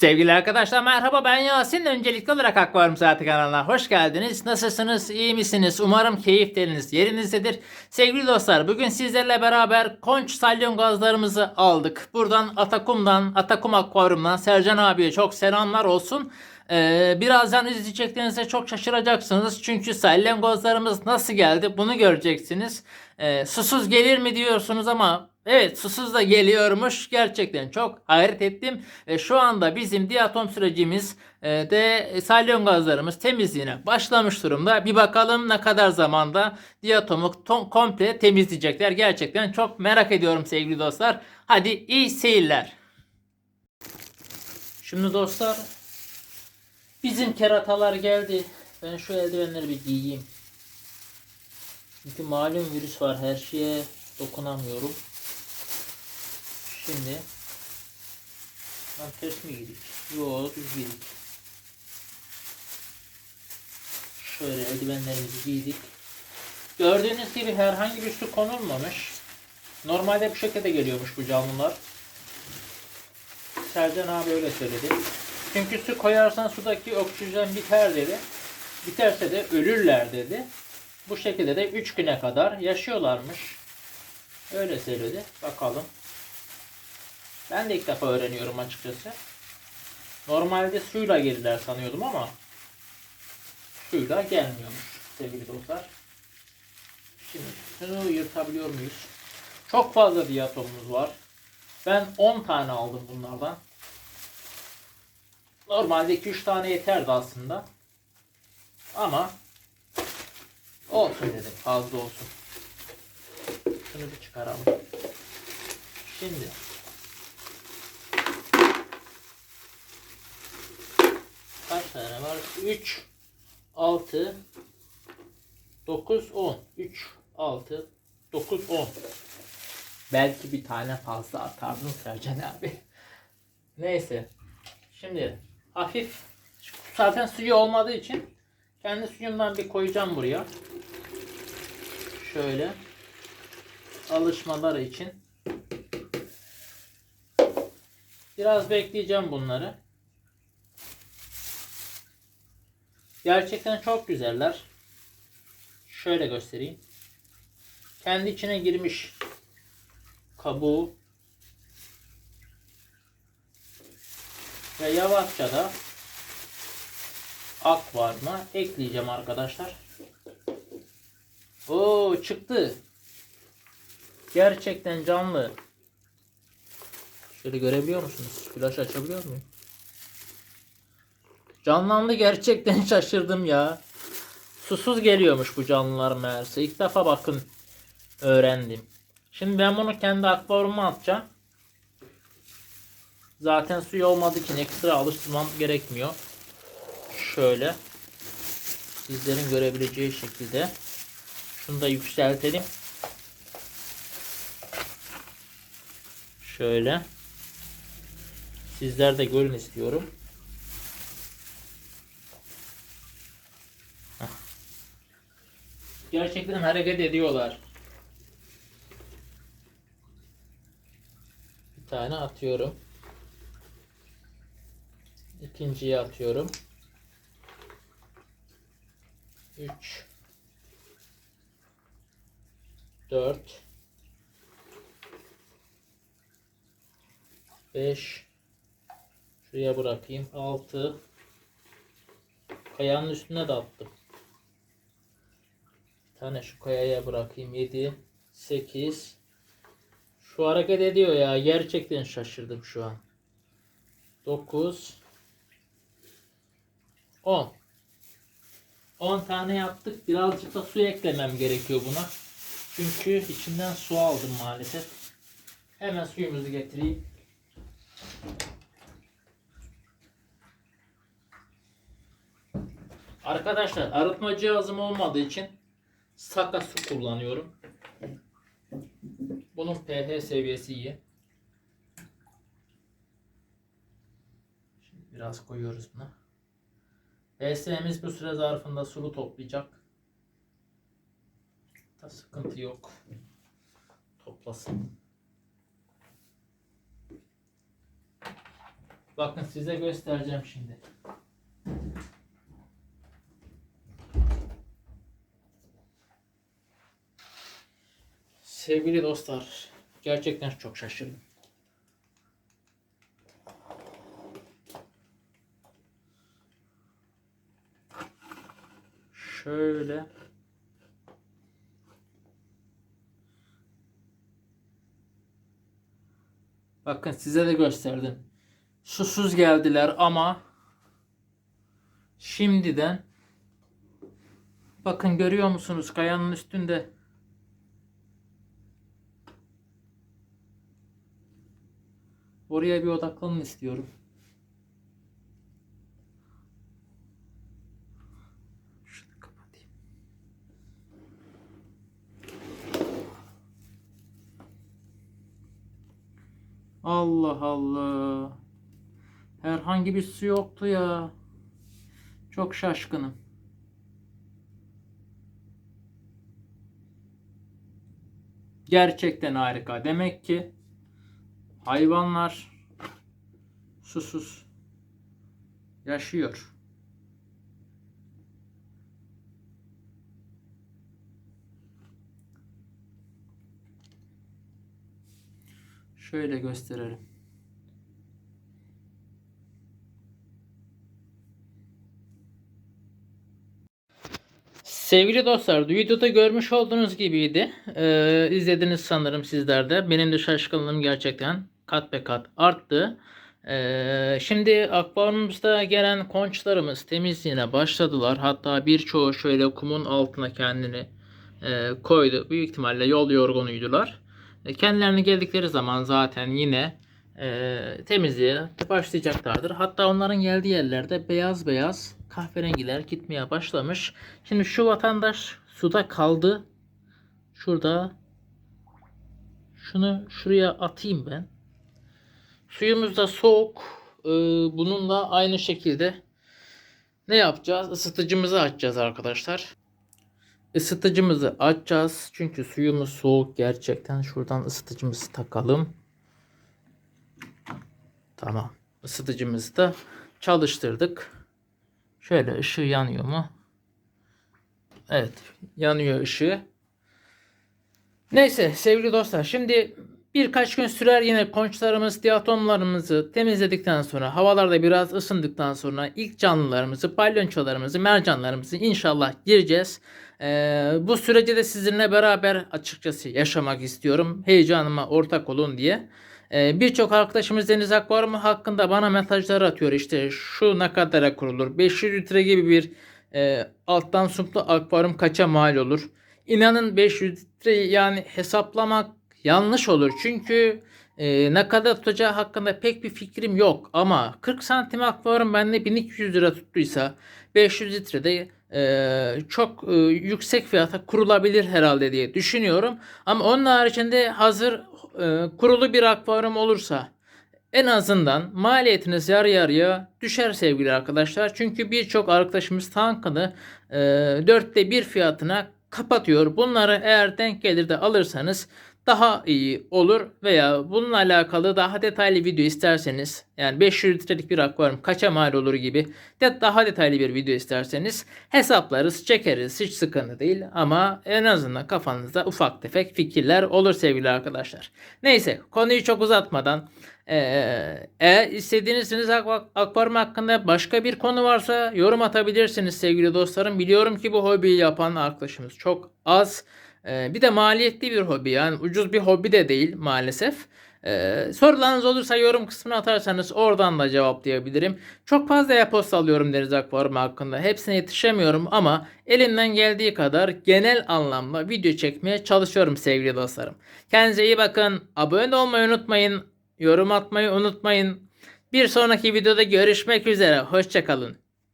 Sevgili arkadaşlar merhaba ben Yasin. Öncelikli olarak Akvaryum Saati kanalına hoş geldiniz. Nasılsınız? iyi misiniz? Umarım keyifleriniz yerinizdedir. Sevgili dostlar bugün sizlerle beraber konç salyon gazlarımızı aldık. Buradan Atakum'dan, Atakum Akvaryum'dan Sercan abiye çok selamlar olsun. Ee, birazdan izleyeceklerinize çok şaşıracaksınız. Çünkü salyangozlarımız nasıl geldi bunu göreceksiniz. Ee, susuz gelir mi diyorsunuz ama evet susuz da geliyormuş. Gerçekten çok hayret ettim. Ve şu anda bizim diatom sürecimiz e, de salyangozlarımız temizliğine başlamış durumda. Bir bakalım ne kadar zamanda diatomu to- komple temizleyecekler. Gerçekten çok merak ediyorum sevgili dostlar. Hadi iyi seyirler. Şimdi dostlar Bizim keratalar geldi. Ben şu eldivenleri bir giyeyim. Çünkü malum virüs var. Her şeye dokunamıyorum. Şimdi Lan ters mi giydik? Yok düz giydik. Şöyle eldivenlerimizi giydik. Gördüğünüz gibi herhangi bir su konulmamış. Normalde bu şekilde geliyormuş bu canlılar. Sercan abi öyle söyledi. Çünkü su koyarsan sudaki oksijen biter dedi. Biterse de ölürler dedi. Bu şekilde de 3 güne kadar yaşıyorlarmış. Öyle söyledi. Bakalım. Ben de ilk defa öğreniyorum açıkçası. Normalde suyla gelirler sanıyordum ama suyla gelmiyormuş sevgili dostlar. Şimdi şunu yırtabiliyor muyuz? Çok fazla diyatomumuz var. Ben 10 tane aldım bunlardan. Normalde 2-3 tane yeterdi aslında. Ama olsun dedim. Fazla olsun. Şunu bir çıkaralım. Şimdi tane var? 3 6 9 10 3 6 9 10 Belki bir tane fazla atardın Sercan abi. Neyse. Şimdi hafif zaten suyu olmadığı için kendi suyumdan bir koyacağım buraya. Şöyle alışmaları için. Biraz bekleyeceğim bunları. Gerçekten çok güzeller. Şöyle göstereyim. Kendi içine girmiş kabuğu ve yavaşça da akvaryuma ekleyeceğim arkadaşlar. Oo çıktı. Gerçekten canlı. Şöyle görebiliyor musunuz? Flash açabiliyor muyum? Canlandı gerçekten şaşırdım ya. Susuz geliyormuş bu canlılar meğerse. İlk defa bakın öğrendim. Şimdi ben bunu kendi akvaryuma atacağım. Zaten suyu olmadığı için ekstra alıştırmam gerekmiyor. Şöyle. Sizlerin görebileceği şekilde. Şunu da yükseltelim. Şöyle. Sizler de görün istiyorum. Gerçekten hareket ediyorlar. Bir tane atıyorum. İkinciye atıyorum. 3 4 5 Şuraya bırakayım. 6 Kayanın üstüne de attım. Tane şu kayaya bırakayım. 7 8 Şu hareket ediyor ya. Gerçekten şaşırdım şu an. 9 10 10 tane yaptık. Birazcık da su eklemem gerekiyor buna. Çünkü içinden su aldım maalesef. Hemen suyumuzu getireyim. Arkadaşlar arıtma cihazım olmadığı için saka su kullanıyorum. Bunun pH seviyesi iyi. Şimdi biraz koyuyoruz buna. BS'miz bu süre zarfında sulu toplayacak. Da sıkıntı yok. Toplasın. Bakın size göstereceğim şimdi. Sevgili dostlar, gerçekten çok şaşırdım. Şöyle Bakın size de gösterdim. Susuz geldiler ama şimdiden bakın görüyor musunuz kayanın üstünde Oraya bir odaklanın istiyorum. Şunu kapatayım. Allah Allah. Herhangi bir su yoktu ya. Çok şaşkınım. Gerçekten harika. Demek ki hayvanlar susuz yaşıyor. Şöyle gösterelim. Sevgili dostlar, videoda görmüş olduğunuz gibiydi. Ee, izlediniz sanırım sizler de. Benim de şaşkınlığım gerçekten kat be kat arttı. Ee, şimdi akvaryumumuzda gelen konçlarımız temizliğine başladılar. Hatta birçoğu şöyle kumun altına kendini e, koydu. Büyük ihtimalle yol yorgunuydular. E, kendilerine geldikleri zaman zaten yine e, temizliğe başlayacaklardır. Hatta onların geldiği yerlerde beyaz beyaz kahverengiler gitmeye başlamış. Şimdi şu vatandaş suda kaldı. Şurada şunu şuraya atayım ben. Suyumuz da soğuk. Ee, bununla aynı şekilde ne yapacağız? Isıtıcımızı açacağız arkadaşlar. Isıtıcımızı açacağız. Çünkü suyumuz soğuk gerçekten. Şuradan ısıtıcımızı takalım. Tamam. Isıtıcımızı da çalıştırdık. Şöyle ışığı yanıyor mu? Evet. Yanıyor ışığı. Neyse sevgili dostlar. Şimdi birkaç gün sürer yine konçlarımız, diatomlarımızı temizledikten sonra havalarda biraz ısındıktan sonra ilk canlılarımızı, palyonçolarımızı, mercanlarımızı inşallah gireceğiz. Ee, bu süreci de sizinle beraber açıkçası yaşamak istiyorum. Heyecanıma ortak olun diye. Ee, Birçok arkadaşımız deniz akvaryumu hakkında bana mesajlar atıyor. İşte şu ne kadara kurulur? 500 litre gibi bir e, alttan suplu akvaryum kaça mal olur? İnanın 500 litre yani hesaplamak yanlış olur. Çünkü e, ne kadar tutacağı hakkında pek bir fikrim yok. Ama 40 santim akvaryum bende 1200 lira tuttuysa 500 litrede e, çok e, yüksek fiyata kurulabilir herhalde diye düşünüyorum. Ama onun haricinde hazır e, kurulu bir akvaryum olursa en azından maliyetiniz yarı yarıya düşer sevgili arkadaşlar. Çünkü birçok arkadaşımız tankını e, dörtte bir fiyatına kapatıyor. Bunları eğer denk gelir de alırsanız daha iyi olur veya bununla alakalı daha detaylı video isterseniz yani 500 litrelik bir akvaryum kaça mal olur gibi de daha detaylı bir video isterseniz hesaplarız çekeriz hiç sıkıntı değil ama en azından kafanızda ufak tefek fikirler olur sevgili arkadaşlar. Neyse konuyu çok uzatmadan eğer istediğiniz akva- akvaryum hakkında başka bir konu varsa yorum atabilirsiniz sevgili dostlarım. Biliyorum ki bu hobiyi yapan arkadaşımız çok az. Ee, bir de maliyetli bir hobi yani ucuz bir hobi de değil maalesef. Ee, sorularınız olursa yorum kısmına atarsanız oradan da cevaplayabilirim. Çok fazla e-posta alıyorum deniz akvaryumu hakkında. Hepsine yetişemiyorum ama elimden geldiği kadar genel anlamda video çekmeye çalışıyorum sevgili dostlarım. Kendinize iyi bakın. Abone olmayı unutmayın. Yorum atmayı unutmayın. Bir sonraki videoda görüşmek üzere. Hoşçakalın.